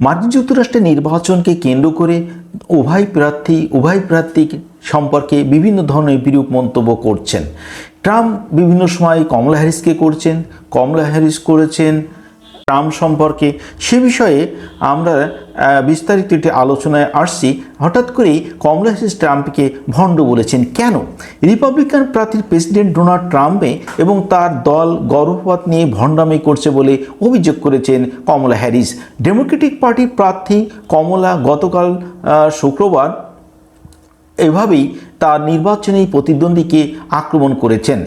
মার্কিন যুক্তরাষ্ট্রের নির্বাচনকে কেন্দ্র করে উভয় প্রার্থী উভয় প্রার্থী সম্পর্কে বিভিন্ন ধরনের বিরূপ মন্তব্য করছেন। ট্রাম্প বিভিন্ন সময় কমলা হ্যারিসকে করছেন, কমলা হ্যারিস করেছেন ট্রাম্প সম্পর্কে সে বিষয়ে আমরা বিস্তারিত একটি আলোচনায় আসছি। হঠাৎ করেই কমলা হ্যারিস ট্রাম্পকে ভণ্ড বলেছেন। কেন? রিপাবলিকান প্রার্থীর প্রেসিডেন্ট ডোনাল্ড ট্রাম্পে এবং তার দল গর্ভপাত নিয়ে ভণ্ডামি করছে বলে অভিযোগ করেছেন কমলা হ্যারিস। ডেমোক্রেটিক পার্টির প্রার্থী কমলা গতকাল শুক্রবার এভাবেই তার নির্বাচনী প্রতিদ্বন্দ্বীকে আক্রমণ করেছেন।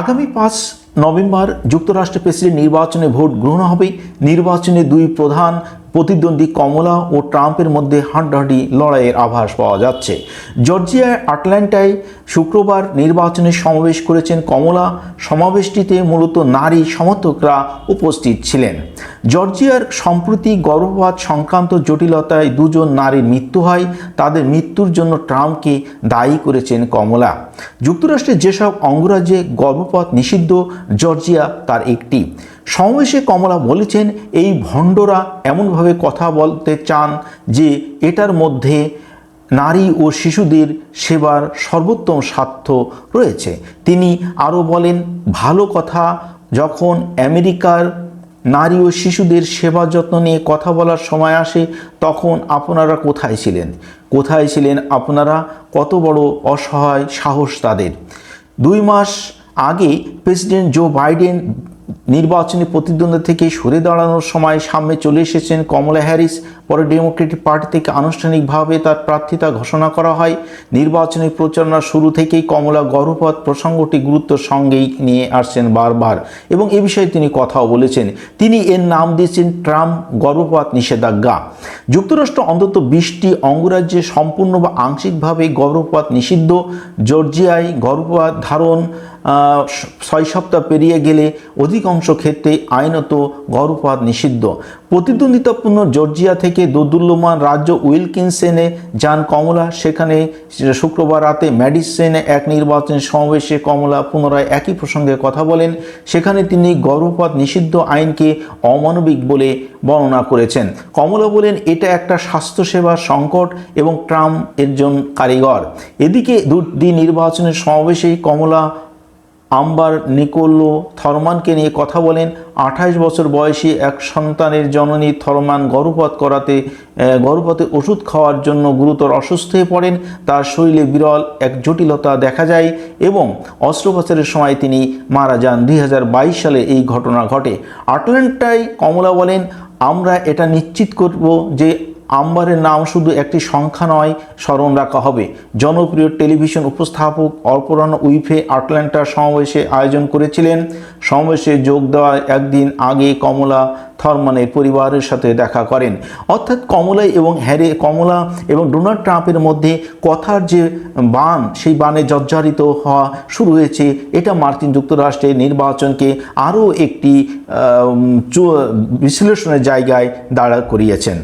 আগামী পাঁচ নভেম্বর যুক্তরাষ্ট্রের প্রেসিডেন্ট নির্বাচনে ভোট গ্রহণ হবে নির্বাচনে দুই প্রধান প্রতিদ্বন্দ্বী কমলা ও ট্রাম্পের মধ্যে হাড্ডাহাড্ডি লড়াইয়ের আভাস পাওয়া যাচ্ছে। জর্জিয়ার আটলান্টায় শুক্রবার নির্বাচনে সমাবেশ করেছেন কমলা। সমাবেশটিতে মূলত নারী সমর্থকরা উপস্থিত ছিলেন। জর্জিয়ার সম্প্রতি গর্ভপাত সংক্রান্ত জটিলতায় দুজন নারীর মৃত্যু হয়। তাদের মৃত্যুর জন্য ট্রাম্পকে দায়ী করেছেন কমলা। যুক্তরাষ্ট্রের যেসব অঙ্গরাজ্যে গর্ভপাত নিষিদ্ধ, জর্জিয়া তার একটি। সমাবেশে কমলা বলেছেন, এই ভণ্ডরা এমনভাবে কথা বলতে চান যে এটার মধ্যে নারী ও শিশুদের সেবার সর্বোত্তম স্বার্থ রয়েছে। তিনি আরও বলেন, ভালো কথা, যখন আমেরিকার নারী ও শিশুদের সেবা যত্ন নিয়ে কথা বলার সময় আসে, তখন আপনারা কোথায় ছিলেন? কোথায় ছিলেন আপনারা? কত বড় অসহায় সাহস তাদের। দুই মাস আগে প্রেসিডেন্ট জো বাইডেন নির্বাচনী প্রতিদ্বন্দ্বী থেকে সরে দাঁড়ানোর সময় সামনে চলে এসেছেন কমলা হ্যারিস। পরে ডেমোক্রেটিক পার্টি থেকে আনুষ্ঠানিকভাবে তার প্রার্থিতা ঘোষণা করা হয়। নির্বাচনী প্রচারণার শুরু থেকেই কমলা গর্ভপাত প্রসঙ্গটি গুরুত্বের সঙ্গেই নিয়ে আসছেন বারবার এবং এ বিষয়ে তিনি কথাও বলেছেন। তিনি এর নাম দিয়েছেন ট্রাম্প গর্ভপাত নিষেধাজ্ঞা। যুক্তরাষ্ট্র অন্তত বিশটি অঙ্গরাজ্যে সম্পূর্ণ বা আংশিকভাবে গর্ভপাত নিষিদ্ধ। জর্জিয়ায় গর্ভপাত ধারণ ছয় সপ্তাহ পেরিয়ে গেলে অধিকাংশ ক্ষেত্রে আইনত গর্ভপাত নিষিদ্ধ। প্রতিদ্বন্দ্বিতাপূর্ণ জর্জিয়া থেকে দোদুল্যমান রাজ্য উইলকিনসেনে যান কমলা। সেখানে শুক্রবার রাতে ম্যাডিসেনে এক নির্বাচনী সমাবেশে কমলা পুনরায় একই প্রসঙ্গে কথা বলেন। সেখানে তিনি গর্ভপাত নিষিদ্ধ আইনকে অমানবিক বলে বর্ণনা করেছেন। কমলা বলেন, এটা একটা স্বাস্থ্যসেবা সংকট এবং ট্রাম্প এর কারিগর। এদিকে দুটি নির্বাচনের সমাবেশেই কমলা আম্বার নিকোলো থরমানকে নিয়ে কথা বলেন। আঠাশ বছর বয়সী এক সন্তানের জননী থরমান গর্ভপাত করাতে গর্ভপাতে ওষুধ খাওয়ার জন্য গুরুতর অসুস্থ হয়ে পড়েন। তার শরীরে বিরল এক জটিলতা দেখা যায় এবং অস্ত্রোপচারের সময় তিনি মারা যান। দুই হাজার বাইশ সালে এই ঘটনা ঘটে। আটলান্টায় কমলা বলেন, আমরা এটা নিশ্চিত করব যে আম্বারের নাম শুধু একটি সংখ্যা নয়, স্মরণ রাখা হবে। জনপ্রিয় টেলিভিশন উপস্থাপক অর্পরান উইফে আটলান্টার সমাবেশে আয়োজন করেছিলেন। সমাবেশে যোগ দেওয়ার একদিন আগে কমলা থরমানের পরিবারের সাথে দেখা করেন। অর্থাৎ কমলা এবং হ্যারে, কমলা এবং ডোনাল্ড ট্রাম্পের মধ্যে কথার যে বান, সেই বানে জর্জরিত হওয়া শুরু হয়েছে। এটা মার্কিন যুক্তরাষ্ট্রের নির্বাচনকে আরও একটি বিশ্লেষণের জায়গায় দাঁড়া করিয়েছেন।